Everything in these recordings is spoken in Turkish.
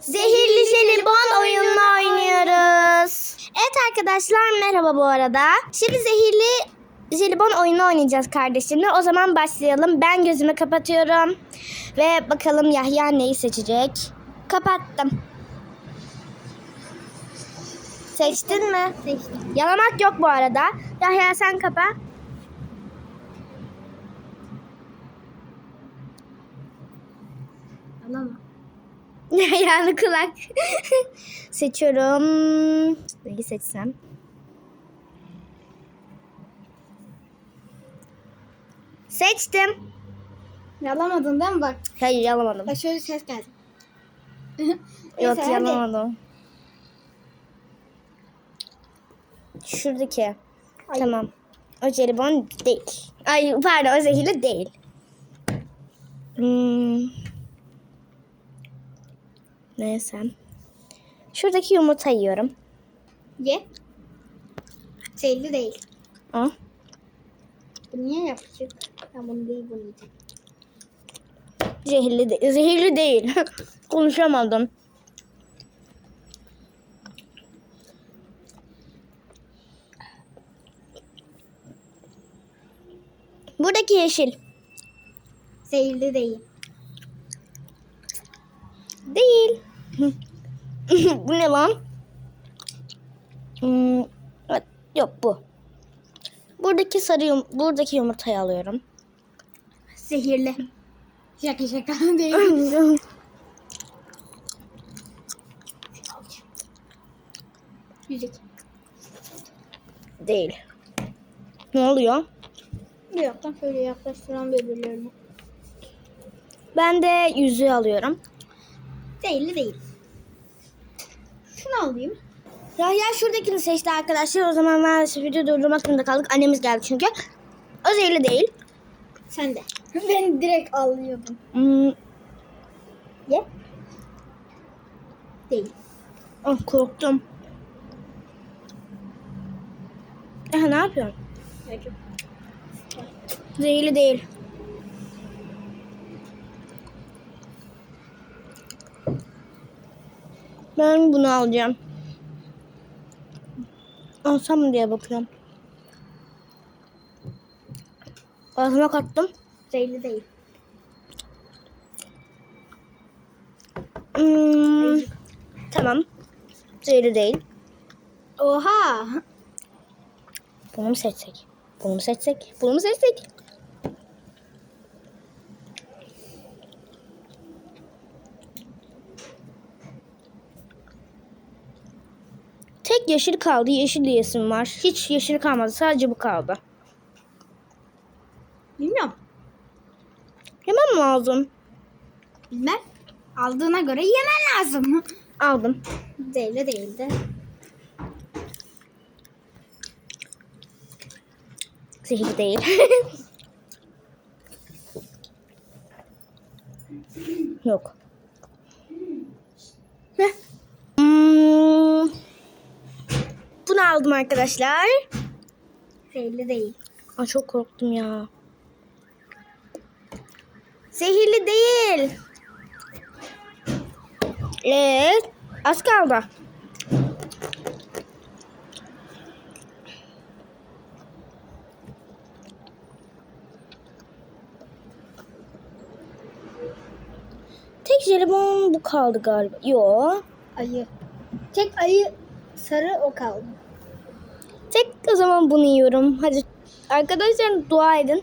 Zehirli jelibon oyununu oynuyoruz. Evet arkadaşlar merhaba bu arada. Şimdi zehirli jelibon oyunu oynayacağız kardeşimle. O zaman başlayalım. Ben gözümü kapatıyorum. Ve bakalım Yahya neyi seçecek. Kapattım. Seçtin mi? Seçtim. Yalamak yok bu arada. Yahya sen kapa. Alama. yani kulak. Seçiyorum. Neyi seçsem? Seçtim. Yalamadın değil mi bak? Hayır yalamadım. Bak şöyle ses geldi. Yok Neyse, yalamadım. Şuradaki. Ay. Tamam. O jelibon değil. Ay pardon o zehirli değil. Hmm. Neyse. Şuradaki yumurta yiyorum. Ye. Zehirli değil. Bu niye yapacak? Ben bunu değil bunu yiyeceğim. Zehirli, de- zehirli değil. Konuşamadım. Buradaki yeşil. Zehirli değil. Değil. bu ne lan? Hmm, evet, yok bu. Buradaki sarı yum buradaki yumurtayı alıyorum. Zehirli. Şaka şaka değil. Yüzük. değil. Ne oluyor? Bir yaktan şöyle yaklaştıran birbirlerine. Ben de yüzüğü alıyorum. Zehirli değil. Şunu alayım. Yahya şuradakini seçti arkadaşlar. O zaman maalesef video durdurmak zorunda kaldık. Annemiz geldi çünkü. O zehirli değil. Sen de. Ben direkt alıyordum. Hmm, Ye. Değil. ah, korktum. Eh, ne yapıyorsun? Zehirli değil. Ben bunu alacağım. Alsam mı diye bakıyorum. Ağzıma kattım. Zehirli değil. Hmm, tamam. Zehirli değil. Oha. Bunu mu seçsek? Bunu mu seçsek? Bunu mu seçsek? Yeşil kaldı. Yeşil yesim var. Hiç yeşil kalmadı. Sadece bu kaldı. Bilmiyorum. Yemem mi lazım? Bilmem. Aldığına göre yemen lazım. Aldım. Zehirli değildi. Zehirli değil. Yok. Heh. Hmm. Bunu aldım arkadaşlar. Zehirli değil. Aa, çok korktum ya. Zehirli değil. Evet. Az kaldı. Tek jelibon bu kaldı galiba. Yo. Ayı. Tek ayı sarı o kaldı. Tek o zaman bunu yiyorum. Hadi arkadaşlar dua edin.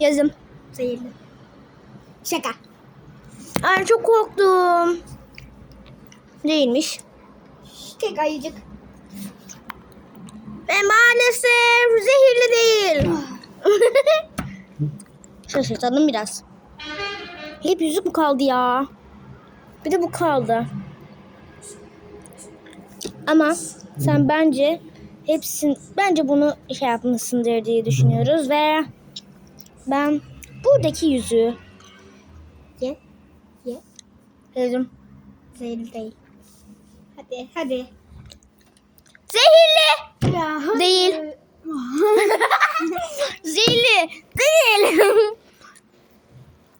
Yazım. Zehirli. Şaka. Ay çok korktum. Değilmiş. Tek ayıcık. Ve maalesef zehirli değil. Şaşırtalım biraz. Hep yüzük bu kaldı ya. Bir de bu kaldı. Ama sen bence hepsin bence bunu şey yapmışsındır diye düşünüyoruz ve ben buradaki yüzüğü Ye. Ye. dedim. Zehirli değil. Hadi hadi. Zehirli Ya, Değil. Zehirli değil.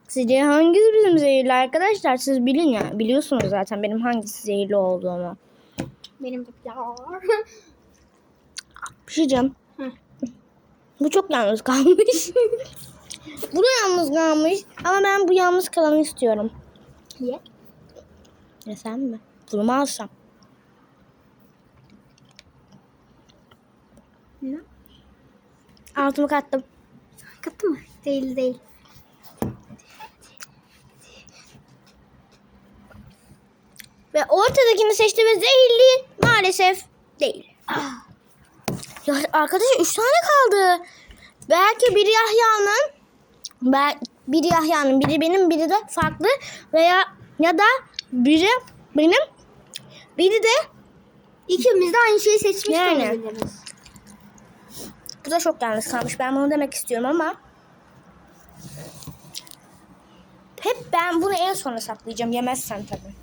Sizce hangisi bizim zehirli arkadaşlar? Siz bilin ya. Biliyorsunuz zaten benim hangisi zehirli olduğumu. Benim de ya. Bir şey diyeceğim. Hı. Bu çok yalnız kalmış. bu da yalnız kalmış. Ama ben bu yalnız kalanı istiyorum. Ye. Ya sen mi? Bunu alsam? Ne? Altımı kattım. Katı mı? Değil değil. Ve ortadakini seçti ve zehirli maalesef değil. Ya arkadaşlar üç tane kaldı. Belki biri Yahya'nın biri Yahya'nın biri benim biri de farklı veya ya da biri benim biri de İkimiz de aynı şeyi seçmiş Yani. olabiliriz. bu da çok yalnız kalmış. Ben bunu demek istiyorum ama hep ben bunu en sona saklayacağım. Yemezsen tabii.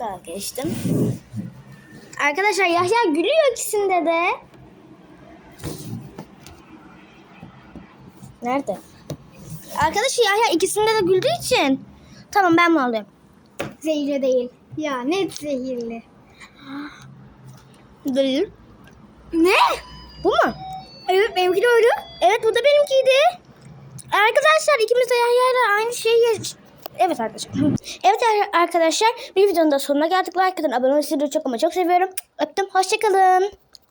Daha geçtim. Arkadaşlar Yahya gülüyor ikisinde de. Nerede? Arkadaşlar Yahya ikisinde de güldüğü için. Tamam ben mi alıyorum? Zehirli değil. Ya net zehirli. Değil. Ne? Bu mu? Evet benimki de öyle. Evet bu da benimkiydi. Arkadaşlar ikimiz de Yahya'yla aynı şeyi... Evet arkadaşlar. Evet ar- arkadaşlar bir videonun da sonuna geldik. Like atın abone olmayı sizi çok ama çok seviyorum. Öptüm. Hoşçakalın.